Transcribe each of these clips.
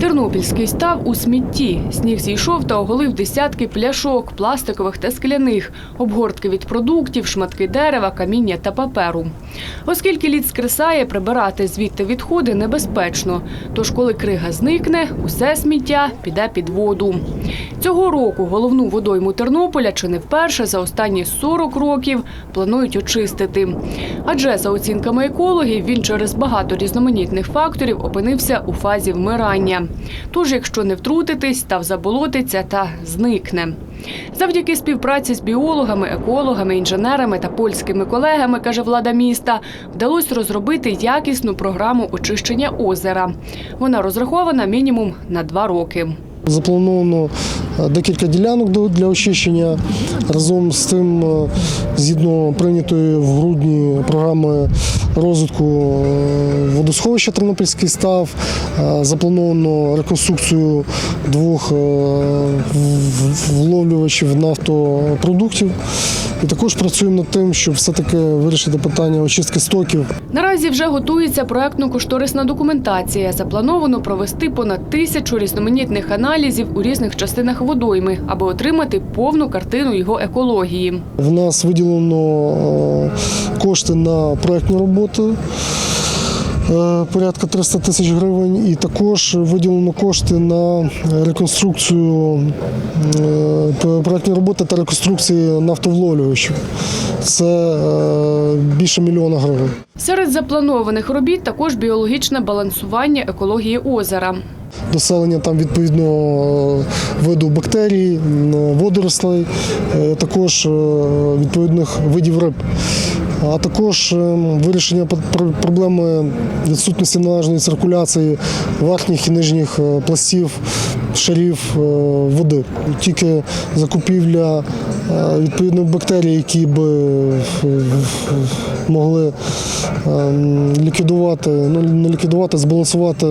Тернопільський став у смітті. Сніг зійшов та оголив десятки пляшок, пластикових та скляних, обгортки від продуктів, шматки дерева, каміння та паперу. Оскільки лід скресає, прибирати звідти відходи небезпечно. Тож, коли крига зникне, усе сміття піде під воду. Цього року головну водойму Тернополя чи не вперше за останні 40 років планують очистити. Адже за оцінками екологів він через багато різноманітних факторів опинився у фазі вмирання. Тож, якщо не втрутитись, став заболотиться та зникне. Завдяки співпраці з біологами, екологами, інженерами та польськими колегами, каже влада міста, вдалося розробити якісну програму очищення озера. Вона розрахована мінімум на два роки. Заплановано декілька ділянок для очищення. Разом з тим, е, згідно прийнятої в грудні програми розвитку е, водосховища Тернопільський став, е, заплановано реконструкцію двох е, вловлювачів нафтопродуктів. І також працюємо над тим, щоб все-таки вирішити питання очистки стоків Наразі вже готується проектно-кошторисна документація. Заплановано провести понад тисячу різноманітних аналізів у різних частинах водойми, аби отримати повну картину його екології. В нас виділено е, кошти на проектну роботи. Е, Порядка 300 тисяч гривень, і також виділено кошти на реконструкцію е, проектні роботи та реконструкції нафтовловлювачів. Це е, більше мільйона гривень. Серед запланованих робіт також біологічне балансування екології озера. Доселення там відповідного виду бактерій, водорослей, також відповідних видів риб. А також е, вирішення пр- пр- проблеми відсутності належної циркуляції верхніх і нижніх е, пластів, шарів е, води. Тільки закупівля е, відповідних бактерій, які би е, могли ем, ліквідувати, ну не ліквідувати, збалансувати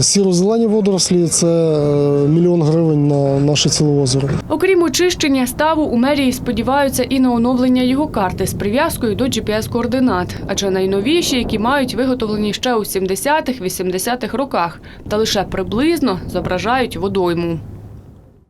сіро-зелені водорослі. Це е, мільйон гривень на наше ціле. Окрім очищення ставу, у мерії сподіваються і на оновлення його карти з прив'язкою до GPS-координат, адже найновіші, які мають виготовлені ще у 70-х, 80-х роках, та лише приблизно зображають водойму.